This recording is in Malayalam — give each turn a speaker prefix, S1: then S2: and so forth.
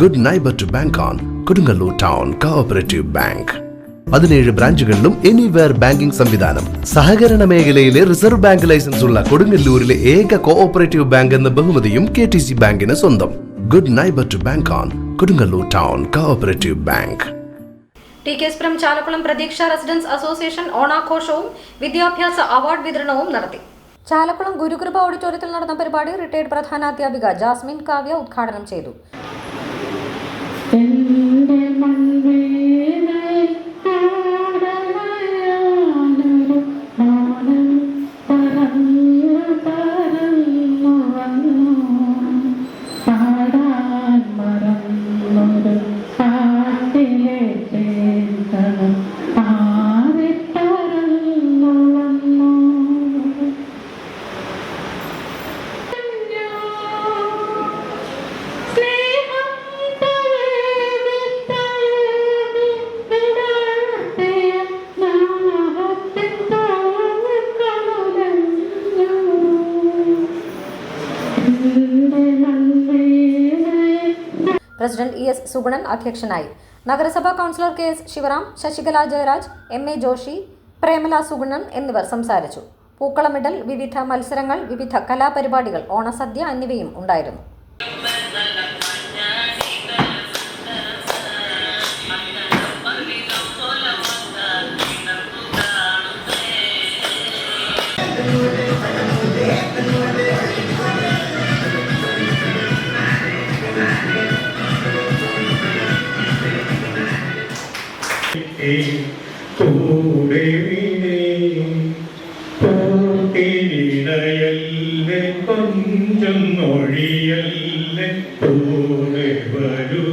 S1: Good neighbour to bank on Kodungallur town cooperative bank പതിനേഴ് ബ്രാഞ്ചുകളിലും എനിവെയർ ബാങ്കിംഗ് സംവിധാനം. സഹകരണ മേഖലയിലെ റിസർവ് ബാങ്ക് ലൈസൻസ് ഉള്ള കൊടുങ്ങല്ലൂരിലെ ഏക കോഓപ്പറേറ്റീവ് ബാങ്ക് എന്ന ബഹുമതിയും കെ ടി സി ബാങ്കിന് സ്വന്തം. Good neighbour to bank on Kodungallur town cooperative bank
S2: T K S Puram Chalakkulam പ്രതീക്ഷ റെസിഡൻസ് അസോസിയേഷൻ ഓണാഘോഷവും വിദ്യാഭ്യാസ അവാർഡ് വിതരണവും നടത്തി. ചാലക്കുളം ഗുരുകൃപ ഓഡിറ്റോറിയത്തിൽ നടന്ന പരിപാടി റിട്ടയർഡ് പ്രധാനാധ്യാപിക ജാസ്മിൻ കാവ്യ ഉദ്ഘാടനം ചെയ്തു.
S3: എന്റെ
S2: President E S Sugunan അധ്യക്ഷനായി. നഗരസഭാ councillor K S Sivaram Sasikala Jayaraj M A Joshi Premala Sugunan എന്നിവർ സംസാരിച്ചു. പൂക്കളമിടൽ വിവിധ മത്സരങ്ങൾ വിവിധ കലാപരിപാടികൾ ഓണസദ്യ എന്നിവയും ഉണ്ടായിരുന്നു.
S4: കൂടെ കൂട്ടിനിടയല്ലേ കൊഞ്ചം നൊഴിയല്ലേ കൂടെ വരൂ.